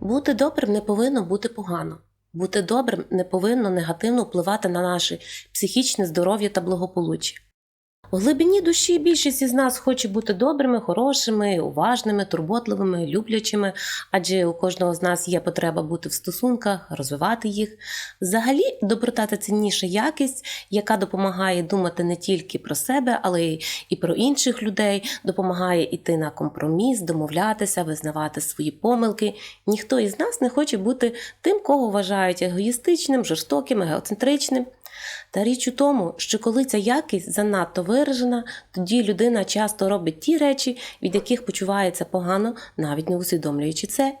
Бути добрим не повинно бути погано. Бути добрим не повинно негативно впливати на наше психічне здоров'я та благополуччя. У глибині душі більшість із нас хоче бути добрими, хорошими, уважними, турботливими, люблячими, адже у кожного з нас є потреба бути в стосунках, розвивати їх. Взагалі, доброта це цінніша якість, яка допомагає думати не тільки про себе, але й і про інших людей, допомагає йти на компроміс, домовлятися, визнавати свої помилки. Ніхто із нас не хоче бути тим, кого вважають егоїстичним, жорстоким, егоцентричним. Та річ у тому, що коли ця якість занадто виражена, тоді людина часто робить ті речі, від яких почувається погано, навіть не усвідомлюючи це.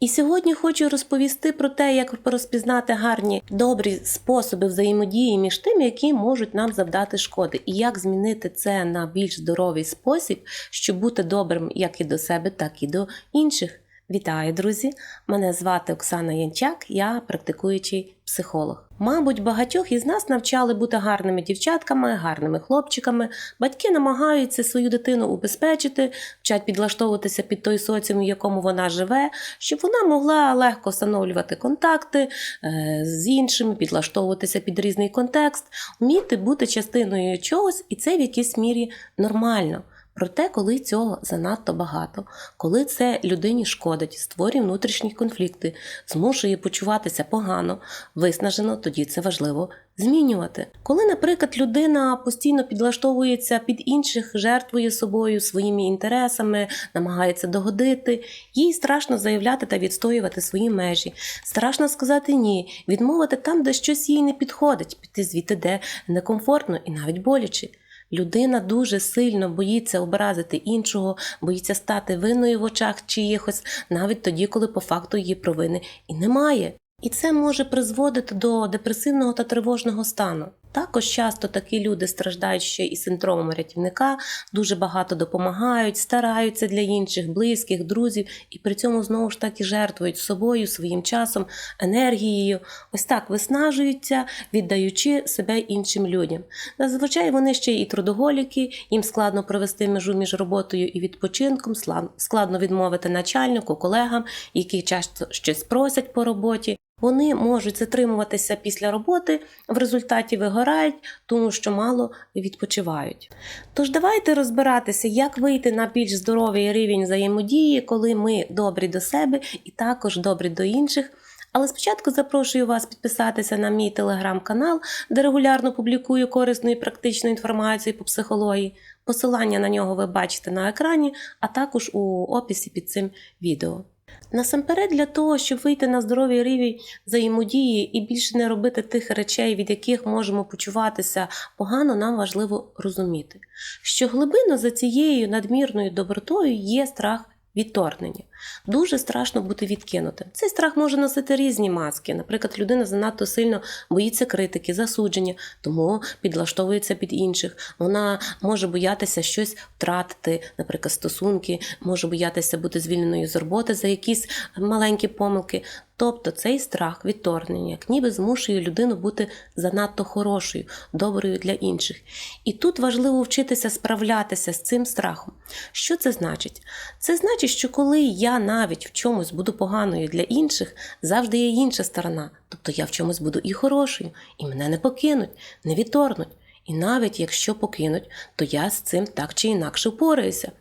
І сьогодні хочу розповісти про те, як розпізнати гарні, добрі способи взаємодії між тими, які можуть нам завдати шкоди, і як змінити це на більш здоровий спосіб, щоб бути добрим як і до себе, так і до інших. Вітаю, друзі! Мене звати Оксана Янчак, я практикуючий психолог. Мабуть, багатьох із нас навчали бути гарними дівчатками, гарними хлопчиками. Батьки намагаються свою дитину убезпечити, вчать підлаштовуватися під той соціум, в якому вона живе, щоб вона могла легко встановлювати контакти е, з іншими, підлаштовуватися під різний контекст, вміти бути частиною чогось, і це в якійсь мірі нормально. Проте, коли цього занадто багато, коли це людині шкодить, створює внутрішні конфлікти, змушує почуватися погано, виснажено, тоді це важливо змінювати. Коли, наприклад, людина постійно підлаштовується під інших, жертвує собою своїми інтересами, намагається догодити, їй страшно заявляти та відстоювати свої межі, страшно сказати ні, відмовити там, де щось їй не підходить, піти звідти, де некомфортно і навіть боляче. Людина дуже сильно боїться образити іншого, боїться стати винною в очах чиїхось, навіть тоді, коли по факту її провини і немає. І це може призводити до депресивного та тривожного стану. Також часто такі люди страждають ще і синдромом рятівника, дуже багато допомагають, стараються для інших, близьких, друзів, і при цьому знову ж таки жертвують собою, своїм часом, енергією. Ось так виснажуються, віддаючи себе іншим людям. Зазвичай вони ще і трудоголіки, їм складно провести межу між роботою і відпочинком, складно відмовити начальнику, колегам, які часто щось просять по роботі. Вони можуть затримуватися після роботи, в результаті вигорають, тому що мало відпочивають. Тож давайте розбиратися, як вийти на більш здоровий рівень взаємодії, коли ми добрі до себе і також добрі до інших. Але спочатку запрошую вас підписатися на мій телеграм-канал, де регулярно публікую корисну і практичну інформацію по психології. Посилання на нього ви бачите на екрані, а також у описі під цим відео. Насамперед, для того, щоб вийти на здоровий рівень взаємодії і більше не робити тих речей, від яких можемо почуватися погано, нам важливо розуміти, що глибинно за цією надмірною добротою є страх відторгнення. Дуже страшно бути відкинутим. Цей страх може носити різні маски. Наприклад, людина занадто сильно боїться критики, засудження, тому підлаштовується під інших. Вона може боятися щось втратити, наприклад, стосунки, може боятися бути звільненою з роботи за якісь маленькі помилки. Тобто цей страх відторгнення, як ніби змушує людину бути занадто хорошою, доброю для інших. І тут важливо вчитися справлятися з цим страхом. Що це значить? Це значить, що коли я навіть в чомусь буду поганою для інших, завжди є інша сторона. Тобто я в чомусь буду і хорошою, і мене не покинуть, не відторгнуть. І навіть якщо покинуть, то я з цим так чи інакше впораюся.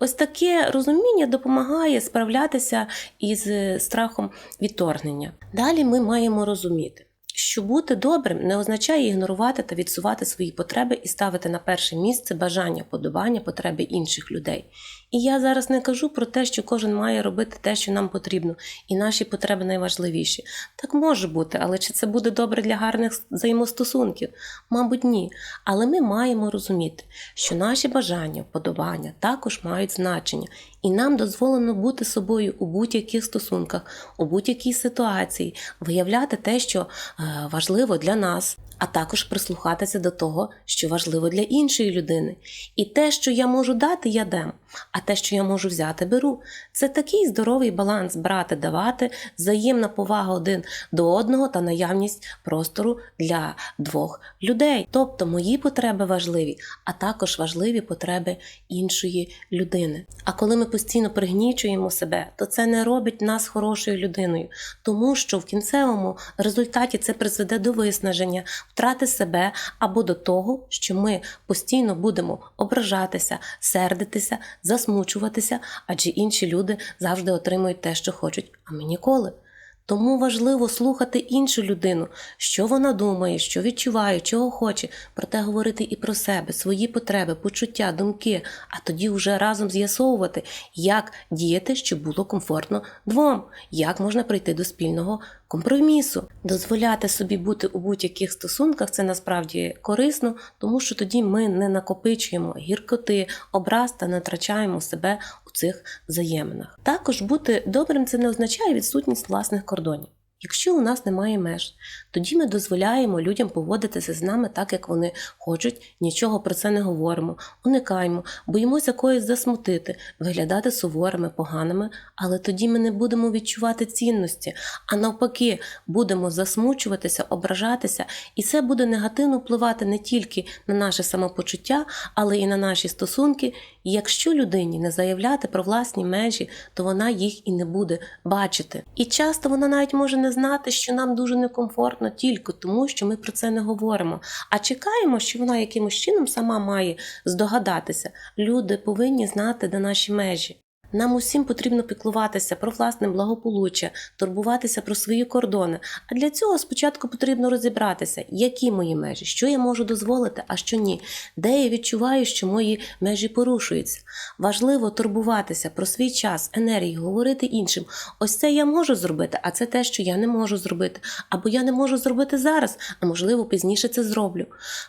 Ось таке розуміння допомагає справлятися із страхом відторгнення. Далі ми маємо розуміти, що бути добрим не означає ігнорувати та відсувати свої потреби і ставити на перше місце бажання, подобання, потреби інших людей. І я зараз не кажу про те, що кожен має робити те, що нам потрібно, і наші потреби найважливіші. Так може бути, але чи це буде добре для гарних взаємостосунків? Мабуть, ні. Але ми маємо розуміти, що наші бажання, вподобання також мають значення, і нам дозволено бути собою у будь-яких стосунках, у будь-якій ситуації, виявляти те, що е, важливо для нас. а також прислухатися до того, що важливо для іншої людини. І те, що я можу дати, я дам, а те, що я можу взяти, беру. Це такий здоровий баланс брати, давати, взаємна повага один до одного та наявність простору для двох людей. Тобто мої потреби важливі, а також важливі потреби іншої людини. А коли ми постійно пригнічуємо себе, то це не робить нас хорошою людиною, тому що в кінцевому результаті це призведе до виснаження, втрати себе або до того, що ми постійно будемо ображатися, сердитися, засмучуватися, адже інші люди завжди отримують те, що хочуть, а ми ніколи. Тому важливо слухати іншу людину, що вона думає, що відчуває, чого хоче, проте говорити і про себе, свої потреби, почуття, думки, а тоді вже разом з'ясовувати, як діяти, щоб було комфортно двом, як можна прийти до спільного компромісу. Дозволяти собі бути у будь-яких стосунках це насправді корисно, тому що тоді ми не накопичуємо гіркоти, образ та не втрачаємо себе у цих взаєминах. Також бути добрим це не означає відсутність власних кордонів. Якщо у нас немає меж, тоді ми дозволяємо людям поводитися з нами так, як вони хочуть, нічого про це не говоримо, уникаємо, боїмося когось засмутити, виглядати суворими, поганими, але тоді ми не будемо відчувати цінності, а навпаки, будемо засмучуватися, ображатися, і це буде негативно впливати не тільки на наше самопочуття, але і на наші стосунки. Якщо людині не заявляти про власні межі, то вона їх і не буде бачити. І часто вона навіть може не знати, що нам дуже некомфортно тільки тому, що ми про це не говоримо. А чекаємо, що вона якимось чином сама має здогадатися. Люди повинні знати, де наші межі. Нам усім потрібно піклуватися про власне благополуччя, турбуватися про свої кордони. А для цього спочатку потрібно розібратися, які мої межі, що я можу дозволити, а що ні, де я відчуваю, що мої межі порушуються. Важливо турбуватися про свій час, енергію, говорити іншим. Ось це я можу зробити, а це те, що я не можу зробити. Або я не можу зробити зараз, а можливо пізніше це зроблю.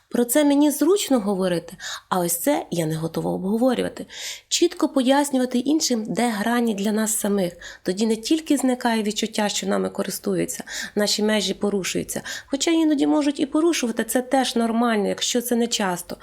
Про це мені зручно говорити, а ось це я не готова обговорювати. Чітко пояснювати іншим, де грані для нас самих. Тоді не тільки зникає відчуття, що нами користуються, наші межі порушуються, хоча іноді можуть і порушувати, це теж нормально, якщо це не часто.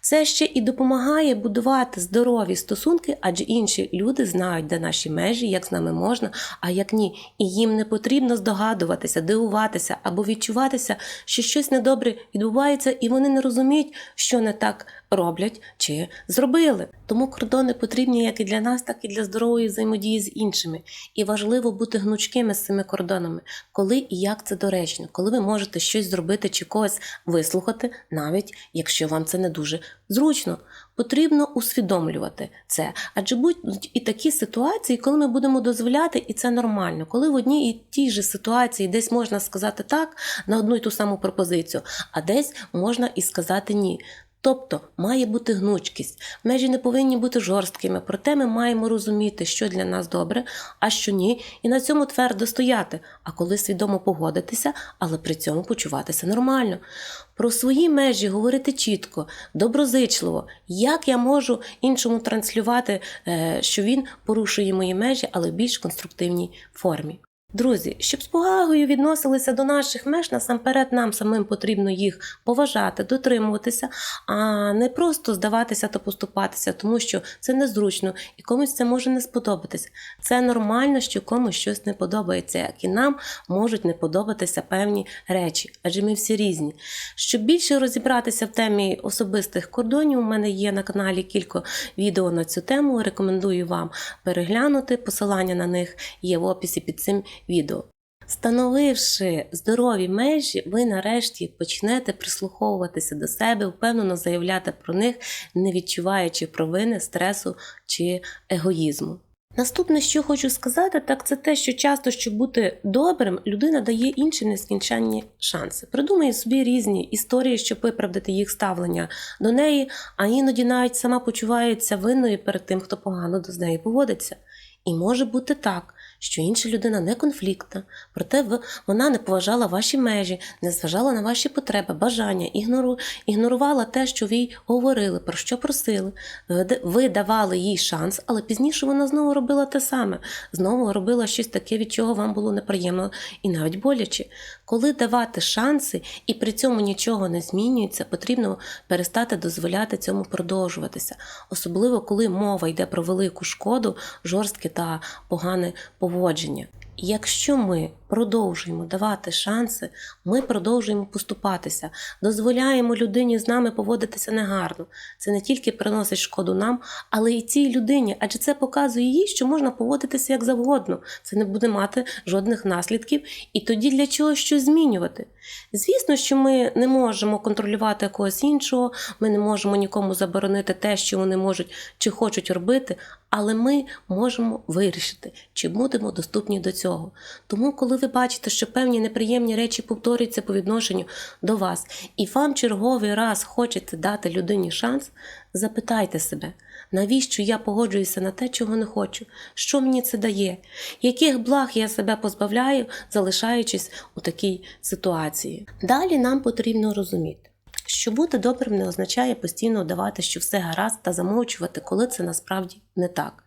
Це ще і допомагає будувати здорові стосунки, адже інші люди знають, де наші межі, як з нами можна, а як ні. І їм не потрібно здогадуватися, дивуватися або відчуватися, що щось недобре відбувається, і вони не розуміють, що не так роблять чи зробили. Тому кордони потрібні як і для нас, так і для здорової взаємодії з іншими. І важливо бути гнучкими з цими кордонами, коли і як це доречно, коли ви можете щось зробити чи когось вислухати, навіть якщо вам це не дуже зручно. Потрібно усвідомлювати це, адже будуть і такі ситуації, коли ми будемо дозволяти, і це нормально, коли в одній і тій же ситуації десь можна сказати так на одну і ту саму пропозицію, а десь можна і сказати ні. Тобто має бути гнучкість. Межі не повинні бути жорсткими, проте ми маємо розуміти, що для нас добре, а що ні, і на цьому твердо стояти, а коли свідомо погодитися, але при цьому почуватися нормально. Про свої межі говорити чітко, доброзичливо, як я можу іншому транслювати, е, що він порушує мої межі, але в більш конструктивній формі. Друзі, щоб з повагою відносилися до наших меж, насамперед нам самим потрібно їх поважати, дотримуватися, а не просто здаватися та поступатися, тому що це незручно і комусь це може не сподобатися. Це нормально, що комусь щось не подобається, як і нам можуть не подобатися певні речі, адже ми всі різні. Щоб більше розібратися в темі особистих кордонів, у мене є на каналі кілька відео на цю тему. Рекомендую вам переглянути. Посилання на них є в описі під цим відео. Становивши здорові межі, ви нарешті почнете прислуховуватися до себе, впевнено заявляти про них, не відчуваючи провини, стресу чи егоїзму. Наступне, що хочу сказати, так це те, що часто, щоб бути добрим, людина дає іншим нескінченні шанси. Придумає собі різні історії, щоб виправдати їх ставлення до неї, а іноді навіть сама почувається винною перед тим, хто погано до неї поводиться. І може бути так, що інша людина не конфліктна, проте вона не поважала ваші межі, не зважала на ваші потреби, бажання, ігнору, ігнорувала те, що ви їй говорили, про що просили. Ви давали їй шанс, але пізніше вона знову робила те саме, знову робила щось таке, від чого вам було неприємно і навіть боляче. Коли давати шанси і при цьому нічого не змінюється, потрібно перестати дозволяти цьому продовжуватися, особливо коли мова йде про велику шкоду, жорстке та погане поводження. І якщо ми продовжуємо давати шанси, ми продовжуємо поступатися, дозволяємо людині з нами поводитися негарно. Це не тільки приносить шкоду нам, але й цій людині, адже це показує їй, що можна поводитися як завгодно. Це не буде мати жодних наслідків, і тоді для чого щось змінювати? Звісно, що ми не можемо контролювати когось іншого, ми не можемо нікому заборонити те, що вони можуть чи хочуть робити, але ми можемо вирішити, чи будемо доступні до цього. Тому, коли ви бачите, що певні неприємні речі повторюються по відношенню до вас, і вам черговий раз хочете дати людині шанс, запитайте себе, навіщо я погоджуюся на те, чого не хочу, що мені це дає, яких благ я себе позбавляю, залишаючись у такій ситуації. Далі нам потрібно розуміти. Що бути добрим не означає постійно давати, що все гаразд та замовчувати, коли це насправді не так.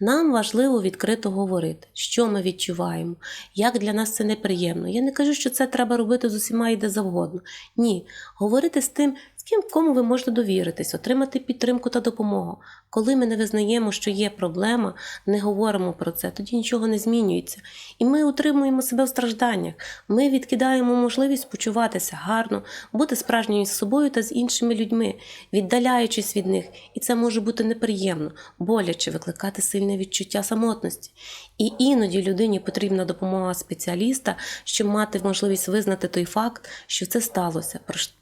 Нам важливо відкрито говорити, що ми відчуваємо, як для нас це неприємно. Я не кажу, що це треба робити з усіма і де завгодно. Ні, говорити з тим, з ким кому ви можете довіритись, отримати підтримку та допомогу. Коли ми не визнаємо, що є проблема, не говоримо про це, тоді нічого не змінюється. І ми утримуємо себе в стражданнях. Ми відкидаємо можливість почуватися гарно, бути справжньою з собою та з іншими людьми, віддаляючись від них. І це може бути неприємно, боляче викликати сильне відчуття самотності. І іноді людині потрібна допомога спеціаліста, щоб мати можливість визнати той факт, що це сталося,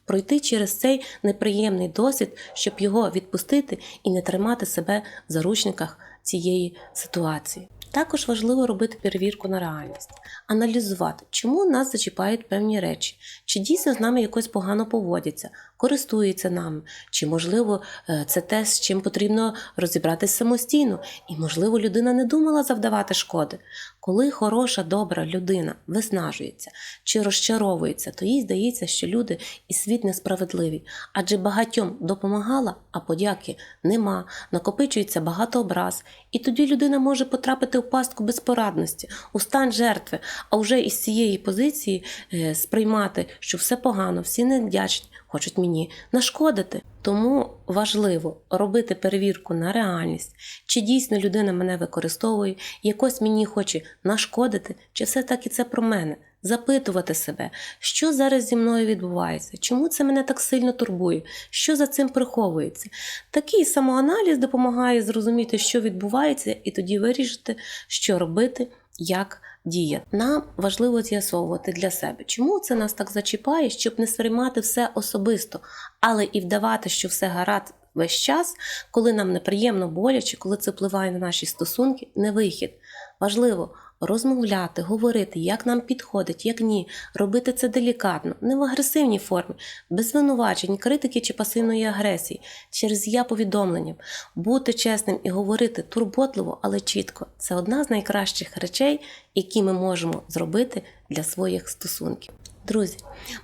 пройти через цей неприємний досвід, щоб його відпустити і не тримати себе в заручниках цієї ситуації. Також важливо робити перевірку на реальність, аналізувати, чому нас зачіпають певні речі, чи дійсно з нами якось погано поводяться, користуються нами, чи можливо е, це те, з чим потрібно розібратися самостійно, і можливо людина не думала завдавати шкоди. Коли хороша, добра людина виснажується чи розчаровується, то їй здається, що люди і світ несправедливі, адже багатьом допомагала, а подяки нема, накопичується багато образ, і тоді людина може потрапити в пастку безпорадності, у стан жертви, а вже із цієї позиції е, сприймати, що все погано, всі невдячні, хочуть мені нашкодити. Тому важливо робити перевірку на реальність, чи дійсно людина мене використовує, якось мені хоче нашкодити, чи все таки це про мене. Запитувати себе, що зараз зі мною відбувається, чому це мене так сильно турбує, що за цим приховується. Такий самоаналіз допомагає зрозуміти, що відбувається, і тоді вирішити, що робити, як діяти. Нам важливо з'ясовувати для себе, чому це нас так зачіпає, щоб не сприймати все особисто, але і вдавати, що все гаразд весь час, коли нам неприємно боляче, коли це впливає на наші стосунки, не вихід. Важливо розмовляти, говорити, як нам підходить, як ні, робити це делікатно, не в агресивній формі, без звинувачень, критики чи пасивної агресії, через я повідомленням, бути чесним і говорити турботливо, але чітко. Це одна з найкращих речей, які ми можемо зробити для своїх стосунків. Друзі,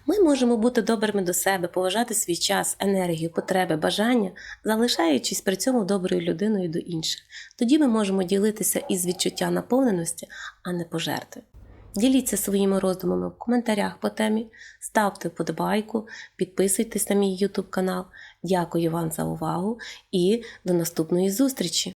ми можемо бути добрими до себе, поважати свій час, енергію, потреби, бажання, залишаючись при цьому доброю людиною до інших. Тоді ми можемо ділитися із відчуття наповненості, а не пожертви. Діліться своїми роздумами в коментарях по темі, ставте вподобайку, підписуйтесь на мій YouTube канал. Дякую вам за увагу і до наступної зустрічі!